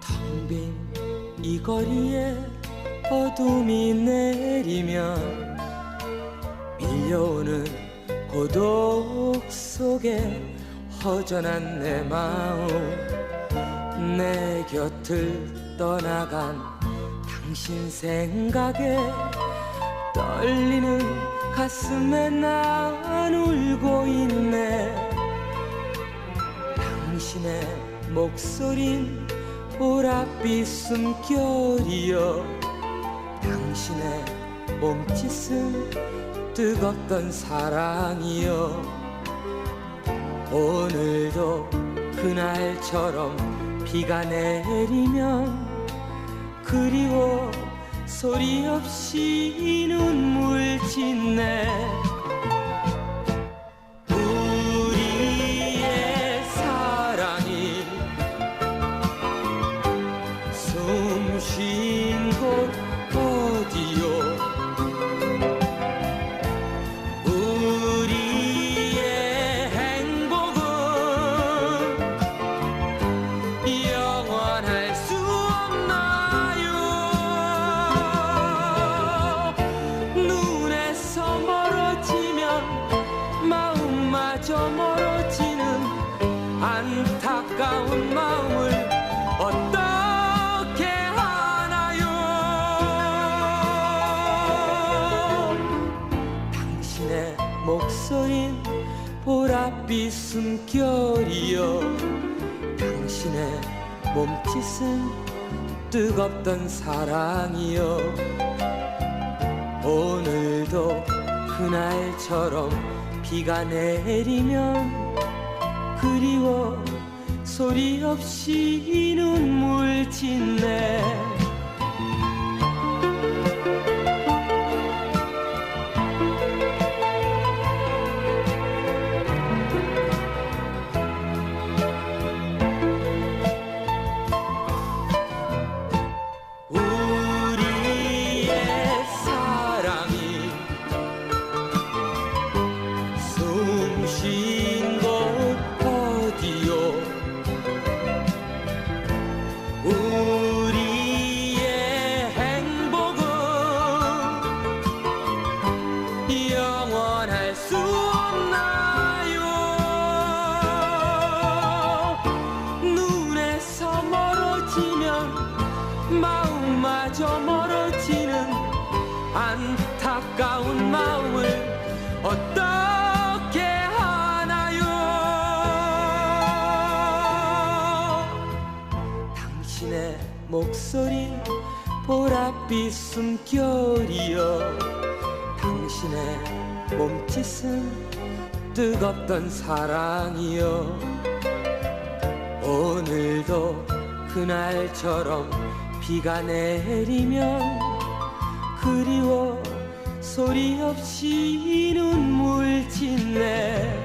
텅빈이 거리에 어둠이 내리면 밀려오는 고독 속에 허전한 내 마음 내 곁을 떠나간 당신 생각에 떨리는 가슴에 난 울고 있네. 당신의 목소린 보랏빛 숨결이여. 당신의 몸짓은 뜨겁던 사랑이여. 오늘도 그날처럼 비가 내리면 그리워 소리 없이 눈물 짓네 목소린 보랏빛 숨결이여 당신의 몸짓은 뜨겁던 사랑이여 오늘도 그날처럼 비가 내리면 그리워 소리 없이 눈물 짓 마음마저 멀어지는 안타까운 마음을 어떻게 하나요? 당신의 목소리 보랏빛 숨결이여 당신의 몸짓은 뜨겁던 사랑이여 오늘도 그날처럼 비가 내리면 그리워 소리 없이 눈물 짓네